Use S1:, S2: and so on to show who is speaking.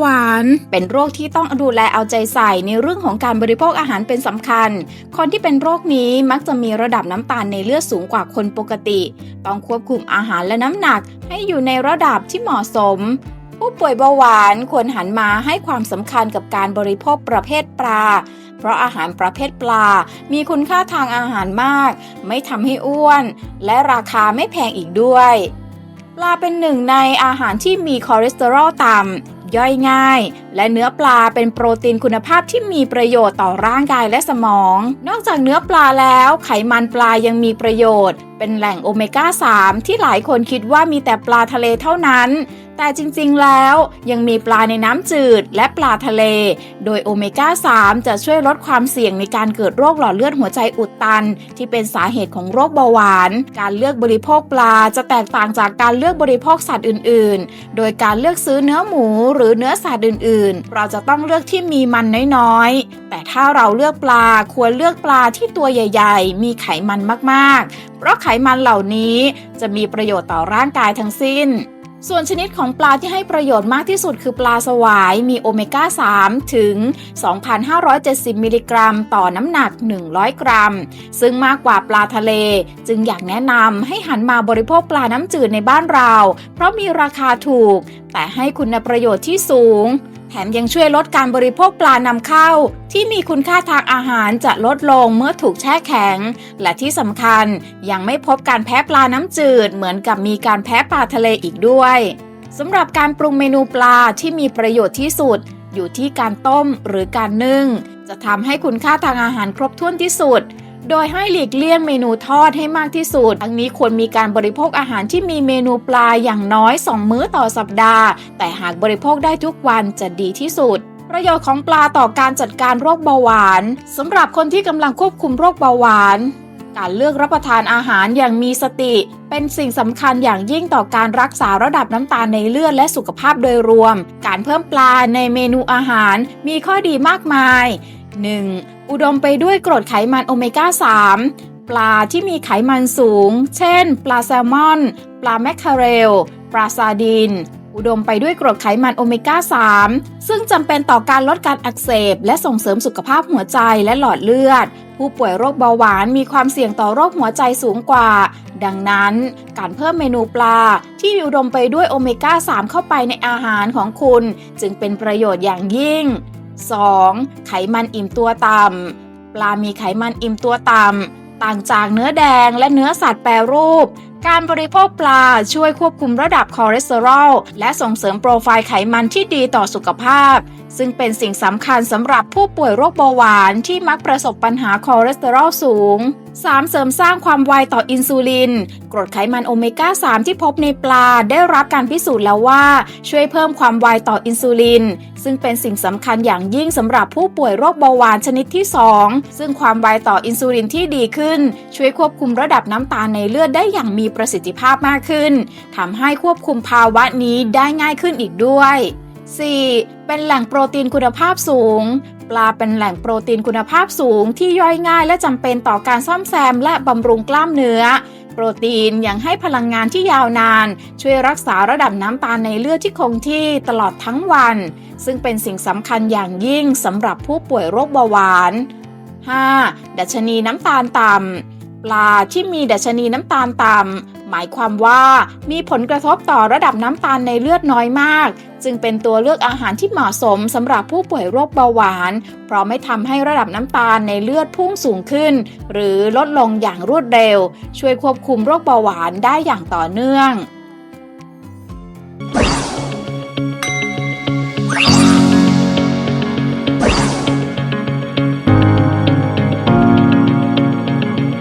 S1: หวาน เป็นโรคที่ต้องดูแลเอาใจใส่ในเรื่องของการบริโภคอาหารเป็นสำคัญ คนที่เป็นโรคนี้มักจะมีระดับน้ำตาลในเลือดสูงกว่าคนปกติ ต้องควบคุมอาหารและน้ำหนักให้อยู่ในระดับที่เหมาะสม ผู้ป่วยเบาหวานควรหันมาให้ความสำคัญกับการบริโภคประเภทปลาเพราะอาหารประเภทปลา มีคุณค่าทางอาหารมาก ไม่ทำให้อ้วน และราคาไม่แพงอีกด้วย ปลาเป็นหนึ่งในอาหารที่มีคอเลสเตอรอลต่ำ ย่อยง่ายและเนื้อปลาเป็นโปรตีนคุณภาพที่มีประโยชน์ต่อร่างกายและสมอง นอกจากเนื้อปลาแล้ว ไขมันปลายังมีประโยชน์ เป็นแหล่งโอเมก้า 3 ที่หลายคนคิดว่ามีแต่ปลาทะเลเท่านั้น แต่จริงๆแล้วยังมีปลาในน้ำจืดและปลาทะเล โดยโอเมก้า 3 จะช่วยลดความเสี่ยงในการเกิดโรคหลอดเลือดหัวใจอุดตัน ที่เป็นสาเหตุของโรคเบาหวาน การเลือกบริโภคปลาจะแตกต่างจากการเลือกบริโภคสัตว์อื่น ๆ โดยการเลือกซื้อเนื้อหมูหรือเนื้อสัตว์อื่นๆเราจะต้องเลือกที่มีมันน้อยๆ แต่ถ้าเราเลือกปลาควรเลือกปลาที่ตัวใหญ่ ๆ มีไขมันมากๆ เพราะไขมันเหล่านี้จะมีประโยชน์ต่อร่างกายทั้งสิ้นส่วนชนิดของปลาที่ให้ประโยชน์มากที่สุดคือปลาสวายมีโอเมก้า 3 ถึง 2,570 มิลลิกรัม ต่อน้ำหนัก 100 กรัม ซึ่งมากกว่าปลาทะเล จึงอยากแนะนำให้หันมาบริโภคปลาน้ำจืดในบ้านเรา เพราะมีราคาถูก แต่ให้คุณประโยชน์ที่สูง แถมยังช่วยลดการบริโภคปลานำเข้า ที่มีคุณค่าทางอาหารจะลดลงเมื่อถูกแช่แข็ง และที่สำคัญยังไม่พบการแพ้ปลาน้ำจืด เหมือนกับมีการแพ้ปลาทะเลอีกด้วยสำหรับการปรุงเมนูปลาที่มีประโยชน์ที่สุด อยู่ที่การต้มหรือการนึ่ง จะทำให้คุณค่าทางอาหารครบถ้วนที่สุด โดยให้หลีกเลี่ยงเมนูทอดให้มากที่สุด ทั้งนี้ควรมีการบริโภคอาหารที่มีเมนูปลาอย่างน้อย 2 มื้อต่อสัปดาห์ แต่หากบริโภคได้ทุกวันจะดีที่สุดประโยชน์ของปลาต่อการจัดการโรคเบาหวานสำหรับคนที่กำลังควบคุมโรคเบาหวาน การเลือกรับประทานอาหารอย่างมีสติ เป็นสิ่งสำคัญอย่างยิ่งต่อการรักษาระดับน้ำตาลในเลือดและสุขภาพโดยรวม การเพิ่มปลาในเมนูอาหารมีข้อดีมากมาย 1. อุดมไปด้วยกรดไขมันโอเมก้า 3 ปลาที่มีไขมันสูง เช่น ปลาแซลมอน ปลาแมคคาเรล ปลาซาดิน อุดมไปด้วยกรดไขมันโอเมก้า 3 ซึ่งจำเป็นต่อการลดการอักเสบ และส่งเสริมสุขภาพหัวใจและหลอดเลือด ผู้ป่วยโรคเบาหวานมีความเสี่ยงต่อโรคหัวใจสูงกว่า ดังนั้น การเพิ่มเมนูปลาที่อุดมไปด้วยโอเมก้า 3 เข้าไปในอาหารของคุณ จึงเป็นประโยชน์อย่างยิ่ง 2. ไขมันอิ่มตัวต่ำ ปลามีไขมันอิ่มตัวต่ำ ต่างจากเนื้อแดงและเนื้อสัตว์แปรรูป การบริโภคปลาช่วยควบคุมระดับคอเลสเตอรอลและส่งเสริมโปรไฟล์ไขมันที่ดีต่อสุขภาพ ซึ่งเป็นสิ่งสำคัญสำหรับผู้ป่วยโรคเบาหวานที่มักประสบปัญหาคอเลสเตอรอลสูง 3. เสริมสร้างความไวต่ออินซูลิน กรดไขมันโอเมก้า 3 ที่พบในปลาได้รับการพิสูจน์แล้วว่า ช่วยเพิ่มความไวต่ออินซูลิน ซึ่งเป็นสิ่งสำคัญอย่างยิ่งสำหรับผู้ป่วยโรคเบาหวานชนิดที่ 2 ซึ่งความไวต่ออินซูลินที่ดีขึ้น ช่วยควบคุมระดับน้ำตาลในเลือดได้อย่างมีประสิทธิภาพมากขึ้นทำให้ควบคุมภาวะนี้ได้ง่ายขึ้นอีกด้วย 4. เป็นแหล่งโปรตีนคุณภาพสูง ปลาเป็นแหล่งโปรตีนคุณภาพสูง ที่ย่อยง่ายและจำเป็นต่อการซ่อมแซมและบำรุงกล้ามเนื้อ โปรตีนยังให้พลังงานที่ยาวนาน ช่วยรักษาระดับน้ำตาลในเลือดที่คงที่ตลอดทั้งวัน ซึ่งเป็นสิ่งสำคัญอย่างยิ่งสำหรับผู้ป่วยโรคเบาหวาน 5. ดัชนีน้ำตาลต่ำ ปลาที่มีดัชนีน้ำตาลต่ำหมายความว่ามีผลกระทบต่อระดับน้ำตาลในเลือดน้อยมาก จึงเป็นตัวเลือกอาหารที่เหมาะสมสำหรับผู้ป่วยโรคเบาหวาน เพราะไม่ทำให้ระดับน้ำตาลในเลือดพุ่งสูงขึ้น หรือลดลงอย่างรวดเร็ว ช่วยควบคุมโรคเบาหวานได้อย่างต่อเนื่อง